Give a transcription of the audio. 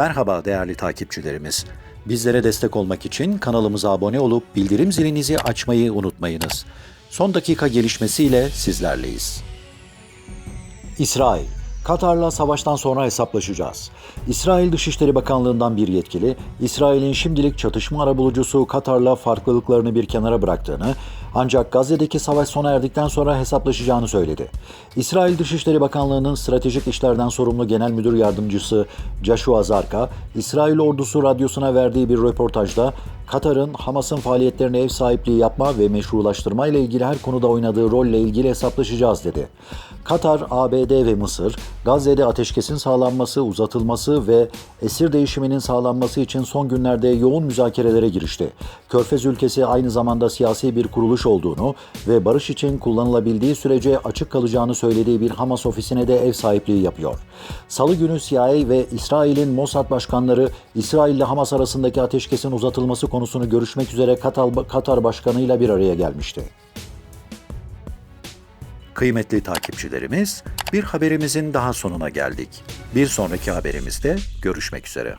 Merhaba değerli takipçilerimiz. Bizlere destek olmak için kanalımıza abone olup bildirim zilinizi açmayı unutmayınız. Son dakika gelişmesiyle sizlerleyiz. İsrail Katar'la savaştan sonra hesaplaşacağız. İsrail Dışişleri Bakanlığı'ndan bir yetkili, İsrail'in şimdilik çatışma arabulucusu Katar'la farklılıklarını bir kenara bıraktığını, ancak Gazze'deki savaş sona erdikten sonra hesaplaşacağını söyledi. İsrail Dışişleri Bakanlığı'nın stratejik işlerden sorumlu genel müdür yardımcısı Joshua Zarka, İsrail ordusu radyosuna verdiği bir röportajda Katar'ın Hamas'ın faaliyetlerine ev sahipliği yapma ve meşrulaştırma ile ilgili her konuda oynadığı rolle ilgili hesaplaşacağız dedi. Katar, ABD ve Mısır, Gazze'de ateşkesin sağlanması, uzatılması ve esir değişiminin sağlanması için son günlerde yoğun müzakerelere girişti. Körfez ülkesi aynı zamanda siyasi bir kuruluş olduğunu ve barış için kullanılabildiği sürece açık kalacağını söylediği bir Hamas ofisine de ev sahipliği yapıyor. Salı günü CIA ve İsrail'in Mossad başkanları İsrail ile Hamas arasındaki ateşkesin uzatılması konusunu görüşmek üzere Katar, Katar başkanıyla bir araya gelmişti. Kıymetli takipçilerimiz, bir haberimizin daha sonuna geldik. Bir sonraki haberimizde görüşmek üzere.